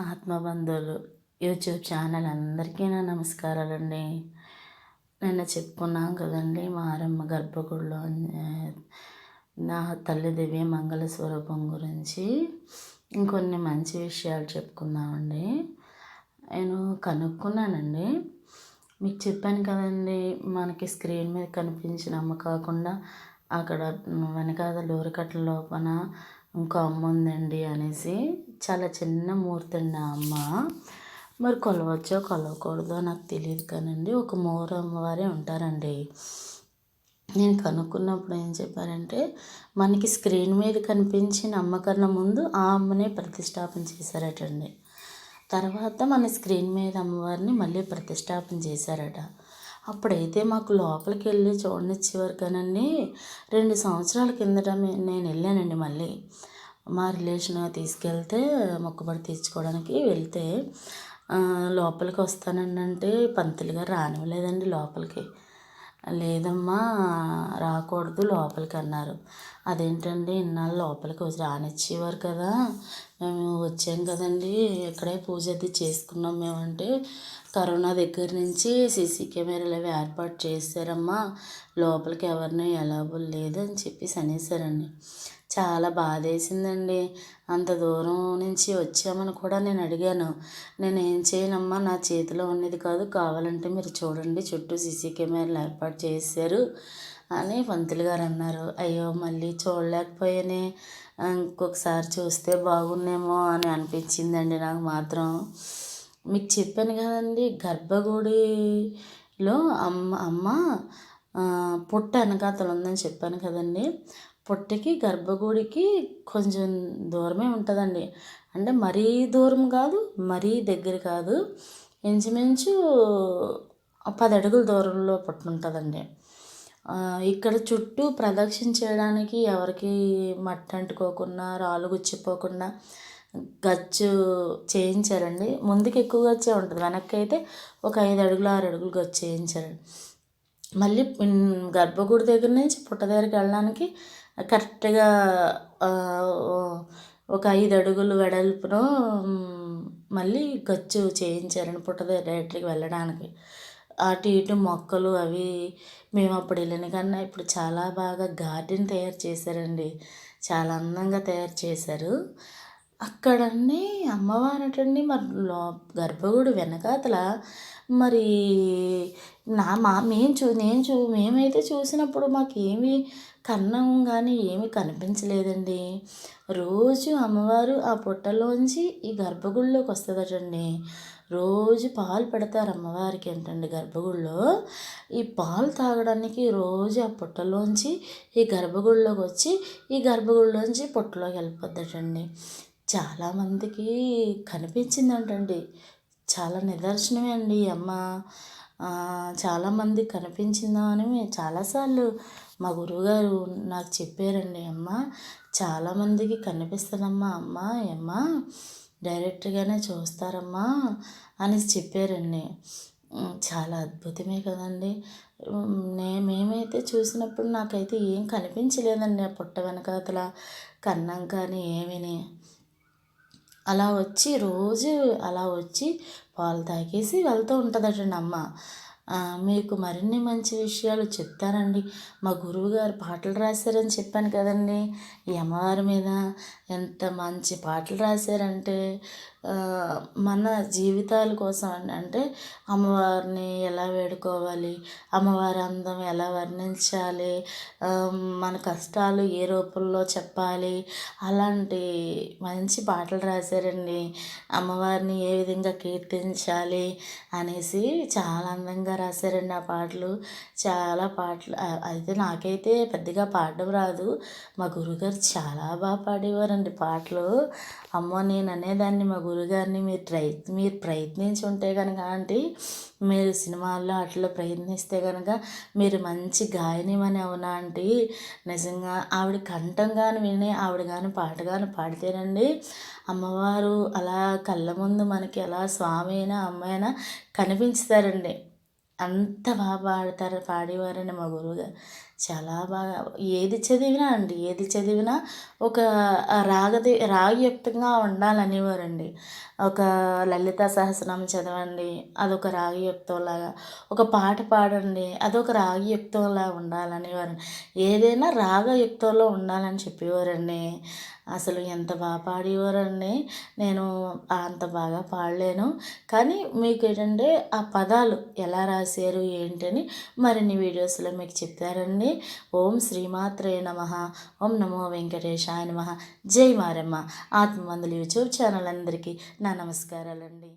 ఆత్మబంధువులు YouTube channel అందరికీ నా నమస్కారాలండి. నిన్న చెప్పుకున్నాం కదండి మారమ్మ గర్భగుడిలో నా తల్లి దివ్య మంగళ స్వరూపం గురించి ఇంకొన్ని మంచి విషయాలు చెప్పుకుందామండి. నేను కనుక్కున్నానండి. మీకు చెప్పాను కదండి మనకి స్క్రీన్ మీద కనిపించిన అమ్మ కాకుండా అక్కడ వెనకాల డోరకట్ల లోపల ఇంకో అమ్మ ఉందండి అనేసి చాలా చిన్న మూర్తి అండి ఆ అమ్మ. మరి కొలవచ్చో కొలవకూడదో నాకు తెలియదు కానండి. ఒక మూర అమ్మవారే ఉంటారండి. నేను కనుక్కున్నప్పుడు ఏం చెప్పారంటే మనకి స్క్రీన్ మీద కనిపించిన అమ్మ కన్నా ముందు ఆ అమ్మనే ప్రతిష్టాపన చేశారటండి. తర్వాత మన స్క్రీన్ మీద అమ్మవారిని మళ్ళీ ప్రతిష్టాపన చేశారట. అప్పుడైతే మాకు లోపలికి వెళ్ళి చూడనిచ్చేవారు కానండి రెండు సంవత్సరాల కిందట నేను వెళ్ళానండి మళ్ళీ. మా రిలేషన్ తీసుకెళ్తే మొక్కుబడి తీర్చుకోవడానికి వెళ్తే లోపలికి వస్తానండి అంటే పంతులు గారు రానివ్వలేదండి లోపలికి. లేదమ్మా రాకూడదు లోపలికి అన్నారు అదేంటండి ఇన్నాళ్ళు లోపలికి వచ్చి రానిచ్చేవారు కదా. మేము వచ్చాం కదండి ఇక్కడే పూజ అది చేసుకున్నాం మేమంటే. కరోనా దగ్గర నుంచి సీసీ కెమెరాలు అవి ఏర్పాటు చేశారమ్మా. లోపలికి ఎవరిని ఎలాబుల్ లేదు అని చెప్పేసి అనేసారండి చాలా బాధేసిందండి. అంత దూరం నుంచి వచ్చామని కూడా నేను అడిగాను. నేను ఏం చేయనమ్మా నా చేతిలో ఉన్నది కాదు కావాలంటే మీరు చూడండి చుట్టూ సీసీ కెమెరాలు ఏర్పాటు చేశారు అని పంతులు గారు అన్నారు. అయ్యో మళ్ళీ చూడలేకపోయానే. ఇంకొకసారి చూస్తే బాగున్నేమో అని అనిపించిందండి నాకు మాత్రం. మీకు చెప్పాను కదండి గర్భగుడిలో అమ్మ అమ్మ పుట్ట వెనకాతలు ఉందని చెప్పాను కదండి. పుట్టకి గర్భగుడికి కొంచెం దూరమే ఉంటుందండి. అంటే మరీ దూరం కాదు మరీ దగ్గర కాదు. ఇంచుమించు పది అడుగుల దూరంలో పుట్ట ఉంటుందండి ఇక్కడ చుట్టూ ప్రదక్షిణ చేయడానికి ఎవరికి మట్టి అంటుకోకుండా రాళ్ళు గుచ్చిపోకుండా గచ్చు చేయించారండి. ముందుకు ఎక్కువ గచ్చే ఉంటుంది. వెనక్కి అయితే ఒక ఐదు అడుగులు ఆరు అడుగులు గచ్చు చేయించారండి మళ్ళీ గర్భగుడి దగ్గర నుంచి పుట్ట దగ్గరికి వెళ్ళడానికి కరెక్ట్గా ఒక ఐదు అడుగులు వెడల్పును మళ్ళీ గచ్చు చేయించారండి పుట్టదు డైరెక్ట్గా వెళ్ళడానికి. అటు ఇటు మొక్కలు అవి మేము అప్పుడు వెళ్ళిన కన్నా ఇప్పుడు చాలా బాగా గార్డెన్ తయారు చేశారండి. చాలా అందంగా తయారు చేశారు. అమ్మవారి అమ్మవారటండి మరి లో గర్భగుడి వెనకాతల మరి నా మా మేము చూ నేను చూ మేమైతే చూసినప్పుడు మాకేమి కన్నం కానీ ఏమీ కనిపించలేదండి. రోజు అమ్మవారు ఆ పుట్టలోంచి ఈ గర్భగుడిలోకి వస్తుందటండి. రోజు పాలు పెడతారు అమ్మవారికి ఏంటండి గర్భగుడిలో. ఈ పాలు తాగడానికి రోజు ఆ పుట్టలోంచి ఈ గర్భగుడిలోకి వచ్చి ఈ గర్భగుడిలోంచి పుట్టలోకి వెళ్ళిపోద్దటండి. చాలామందికి కనిపించిందంటండి. చాలా నిదర్శనమే అండి. ఈ అమ్మ చాలామంది కనిపించిందా అని చాలాసార్లు మా గురువుగారు నాకు చెప్పారండి. అమ్మ చాలామందికి కనిపిస్తుందమ్మా. అమ్మ అమ్మ డైరెక్ట్గానే చూస్తారమ్మా అని చెప్పారండి. చాలా అద్భుతమే కదండి. నే మేమైతే చూసినప్పుడు నాకైతే ఏం కనిపించలేదండి ఆ పుట్ట వెనకాతల. కన్నం కానీ ఏమీ అలా వచ్చి రోజు అలా వచ్చి పాలు తాగేసి వెళ్తూ ఉంటుందటండి అమ్మ మీకు మరిన్ని మంచి విషయాలు చెప్తారండి మా గురువుగారు పాటలు రాశారని చెప్పాను కదండి. ఈ అమ్మవారి మీద ఎంత మంచి పాటలు రాశారంటే మన జీవితాల కోసం అంటే అమ్మవారిని ఎలా వేడుకోవాలి అమ్మవారి అందం ఎలా వర్ణించాలి మన కష్టాలు ఏ రూపంలో చెప్పాలి అలాంటి మంచి పాటలు రాశారండి. అమ్మవారిని ఏ విధంగా కీర్తించాలి అనేసి చాలా అందంగా రాశారండి ఆ పాటలు. చాలా పాటలు అయితే నాకైతే పెద్దగా పాడడం రాదు. మా గురుగారు చాలా బాగా పాడేవారండి పాటలు. అమ్మో నేను అనేదాన్ని మా గురుగారిని మీరు ట్రై మీరు ప్రయత్నించి ఉంటే కనుక ఆంటీ మీరు సినిమాల్లో అట్లా ప్రయత్నిస్తే కనుక మీరు మంచి గాయనిమని అవునా ఆంటీ? నిజంగా ఆవిడ కంఠం కానీ విని ఆవిడ కానీ పాట కానీ పాడితేనండి అమ్మవారు అలా కళ్ళ ముందు మనకి ఎలా స్వామి అయినా అమ్మాయినా కనిపించుతారండి. అంత బాగా పాడతారు పాడేవారండి మా గురువుగారు. చాలా బాగా ఏది చదివినా అండి ఏది చదివినా ఒక రాగది రాగయుక్తంగా ఉండాలనేవారండి. ఒక లలిత సహస్రం చదవండి అదొక రాగయుక్తంలాగా ఒక పాట పాడండి అదొక రాగయుక్తంలా ఉండాలనేవారు. ఏదైనా రాగయుక్తంలో ఉండాలని చెప్పేవారండి. అసలు ఎంత బాగా పాడేవారండి. నేను అంత బాగా పాడలేను. కానీ మీకు ఏంటంటే ఆ పదాలు ఎలా రాశారు ఏంటని మరిన్ని వీడియోస్లో మీకు చెప్తారండి. ఓం శ్రీమాత్రే నమ. ఓం నమో వెంకటేశాయ నమ. జై మారమ్మ. ఆత్మమందులు యూట్యూబ్ ఛానల్ అందరికీ నా నమస్కారాలండి.